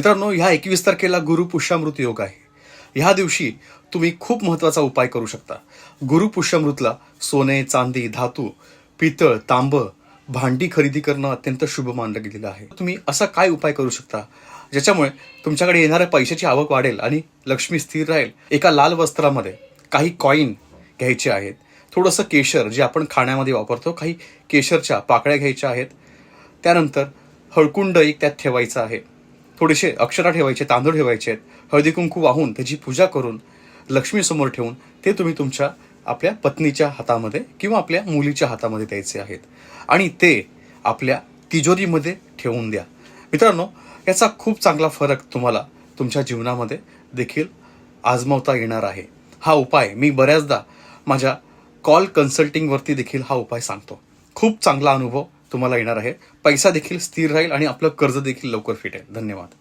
मित्रांनो ह्या एकवीस तारखेला गुरु पुष्यामृत योग आहे. ह्या दिवशी तुम्ही खूप महत्त्वाचा उपाय करू शकता. गुरु पुष्यामृतला सोने चांदी धातू पितळ तांब भांडी खरेदी करणं अत्यंत शुभ मानलं गेलेलं आहे. तुम्ही असा काय उपाय करू शकता? ज्याच्यामुळे तुमच्याकडे येणाऱ्या पैशाची आवक वाढेल आणि लक्ष्मी स्थिर राहील. एका लाल वस्त्रामध्ये काही कॉईन घ्यायचे आहेत. थोडंसं केशर जे आपण खाण्यामध्ये वापरतो काही केशरच्या पाकळ्या घ्यायच्या आहेत. त्यानंतर हळकुंड एक त्यात ठेवायचं आहे. थोडेसे अक्षरा ठेवायचे तांदूळ ठेवायचे आहेत. हळदी कुंकू वाहून त्याची पूजा करून लक्ष्मीसमोर ठेवून ते तुम्ही तुमच्या आपल्या पत्नीच्या हातामध्ये किंवा आपल्या मुलीच्या हातामध्ये द्यायचे आहेत. आणि ते आपल्या तिजोरीमध्ये ठेवून द्या. मित्रांनो याचा खूप चांगला फरक तुम्हाला तुमच्या जीवनामध्ये देखील आजमावता येणार आहे. हा उपाय मी बऱ्याचदा माझ्या कॉल कन्सल्टिंगवरती देखील हा उपाय सांगतो. खूप चांगला अनुभव तुम्हाला येणार आहे. पैसा देखील स्थिर राहील आणि आपलं कर्ज देखील लवकर फिटेल धन्यवाद.